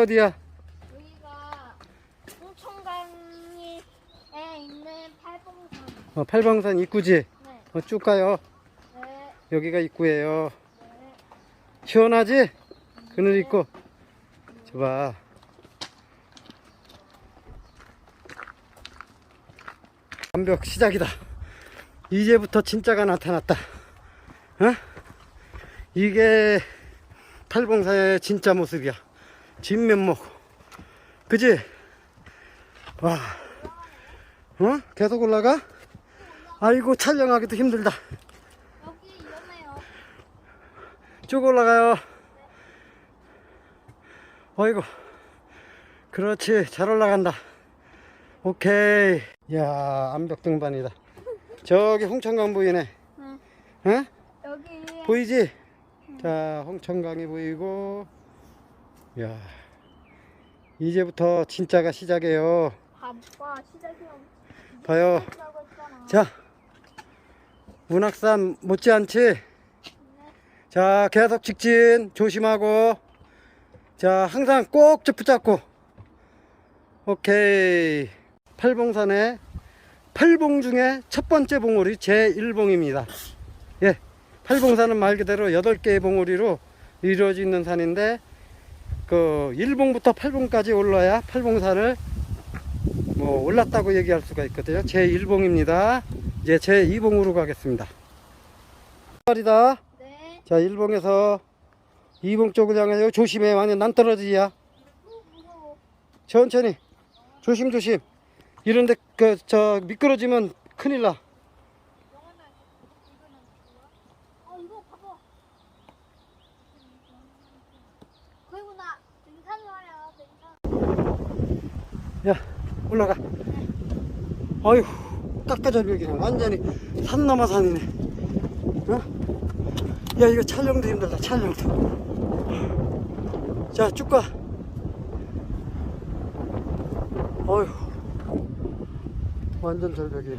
어디야? 여기가 홍천강에 있는 팔봉산. 어, 팔방산 입구지? 네. 어, 쭉 가요. 네. 여기가 입구예요. 네. 시원하지? 그늘 있고. 저봐. 완벽 시작이다. 이제부터 진짜가 나타났다. 어? 이게 탈봉사의 진짜 모습이야. 진면목. 그지? 와. 어? 계속 올라가? 아이고, 촬영하기도 힘들다. 여기 위험해요. 쭉 올라가요. 어이구. 그렇지. 잘 올라간다. 오케이. 야 암벽 등반이다. 저기 홍천강 보이네. 네. 어? 여기 보이지? 자, 홍천강이 보이고. 야 이제부터 진짜가 시작이에요. 봐봐 시작이야. 봐요. 자, 문학산 못지않지? 자, 계속 직진 조심하고. 자, 항상 꼭저 붙잡고. 오케이. 팔봉산의 팔봉 중에 첫 번째 봉우리 제1봉입니다. 예. 팔봉산은 말 그대로 8개의 봉우리로 이루어져 있는 산인데, 그 1봉부터 8봉까지 올라야 팔봉산을 뭐 올랐다고 얘기할 수가 있거든요. 제 1봉입니다. 이제 제 2봉으로 가겠습니다. 말이다. 네. 자, 1봉에서 2봉 쪽을 향해요. 조심해. 완전 난떨어지야. 천천히. 조심 조심. 이런데 그 저 미끄러지면 큰일 나. 영원한 이거는 뭐야? 어 이거 봐봐. 그리고 나 등산 말이 야 올라가. 어휴, 깎아절벽이네. 완전히 산 넘어 산이네. 어? 야, 이거 촬영도 힘들다. 촬영도. 자, 쭉 가. 어휴, 완전 절벽이네.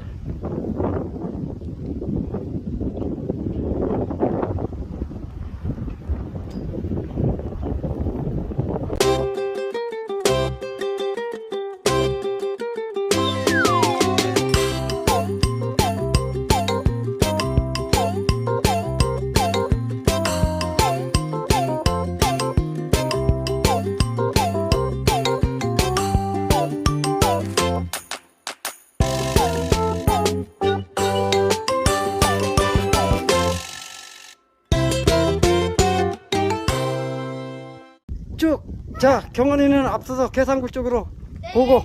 쭉. 자, 경원이는 앞서서 계산굴 쪽으로 보고.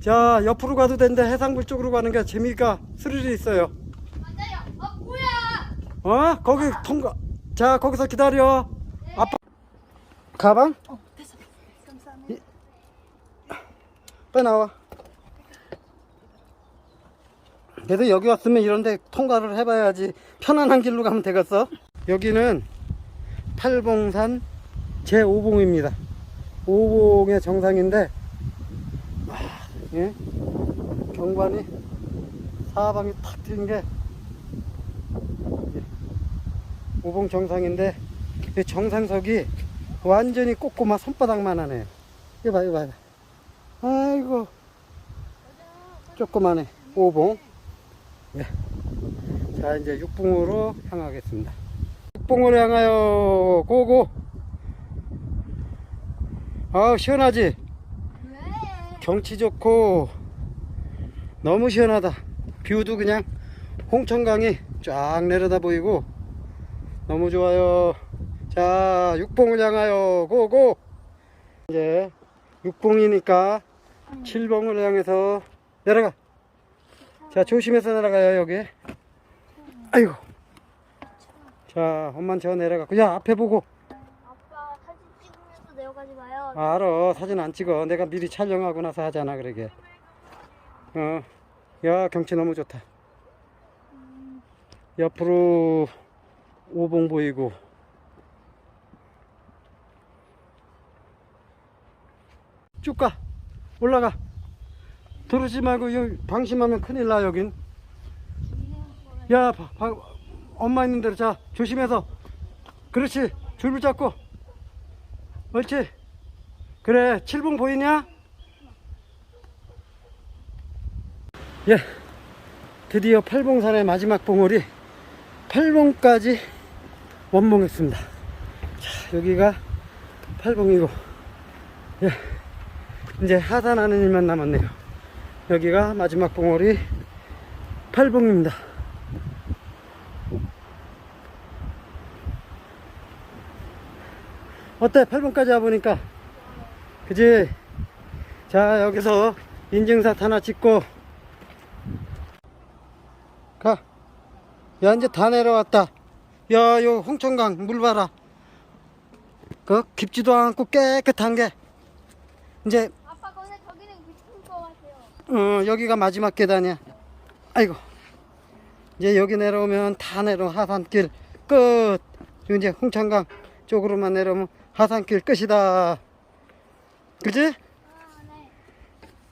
자, 옆으로 가도 되는데 해상굴 쪽으로 가는 게 재미가 스릴이 있어요. 맞아요. 어 뭐야? 어? 거기 통과. 자, 거기서 기다려. 아빠. 가방? 어 됐어. 감사합니다. 빨리 나와. 그래도 여기 왔으면 이런데 통과를 해봐야지 편안한 길로 가면 되겠어. 여기는 팔봉산 제 5봉입니다. 5봉의 정상인데, 아, 예? 경관이 사방이 탁 트인 게 5봉 정상인데, 이 정상석이 완전히 꼬꼬마 손바닥만 하네요. 이거 봐, 이거 봐. 아이고, 조그마네. 5봉. 예. 자, 이제 6봉으로 향하겠습니다. 6봉으로 향하여 고고. 아, 시원하지? 왜? 경치 좋고 너무 시원하다. 뷰도 그냥 홍천강이 쫙 내려다 보이고 너무 좋아요. 자, 6봉을 향하여 고고. 이제 6봉이니까 7봉을 향해서 내려가. 자, 조심해서 내려가요, 여기. 아이고. 자, 엄만 저 내려가고. 야, 앞에 보고. 알아. 사진 안 찍어. 내가 미리 촬영하고 나서 하잖아, 그러게. 어. 야, 경치 너무 좋다. 옆으로 오봉 보이고. 쭉 가. 올라가. 들으지 말고 방심하면 큰일 나, 여긴. 야, 바- 바- 엄마 있는 대로 자, 조심해서. 그렇지. 줄을 잡고. 옳지. 그래, 칠봉 보이냐? 예, 드디어 팔봉산의 마지막 봉우리 팔봉까지 원봉했습니다. 자, 여기가 팔봉이고, 예, 이제 하산하는 일만 남았네요. 여기가 마지막 봉우리 팔봉입니다. 어때? 8번까지 와보니까. 그지? 자, 여기서 인증샷 하나 찍고. 가. 야, 이제 다 내려왔다. 야, 요 홍천강 물 봐라. 그 깊지도 않고 깨끗한 게. 이제, 아빠 근데 저기는 깊은 거 같아요. 어, 여기가 마지막 계단이야. 아이고. 이제 여기 내려오면 다 내려 하산길 끝. 이제 홍천강 쪽으로만 내려오면 하산길 끝이다. 그지?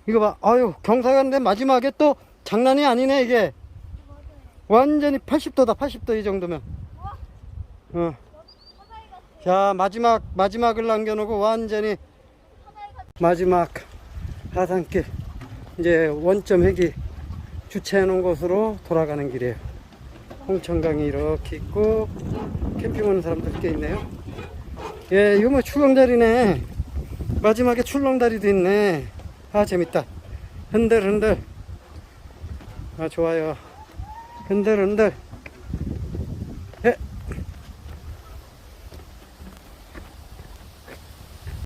이거 봐. 아유, 경사가는데 마지막에 또 장난이 아니네, 이게. 완전히 80도다, 80도 이 정도면. 어. 자, 마지막, 마지막을 남겨놓고 완전히. 마지막 하산길. 이제 원점 회기 주차해 놓은 곳으로 돌아가는 길이에요. 홍천강이 이렇게 있고, 캠핑 오는 사람들 꽤 있네요. 예, 이거 뭐 출렁다리네. 마지막에 출렁다리도 있네. 아, 재밌다. 흔들, 흔들. 아, 좋아요. 흔들, 흔들.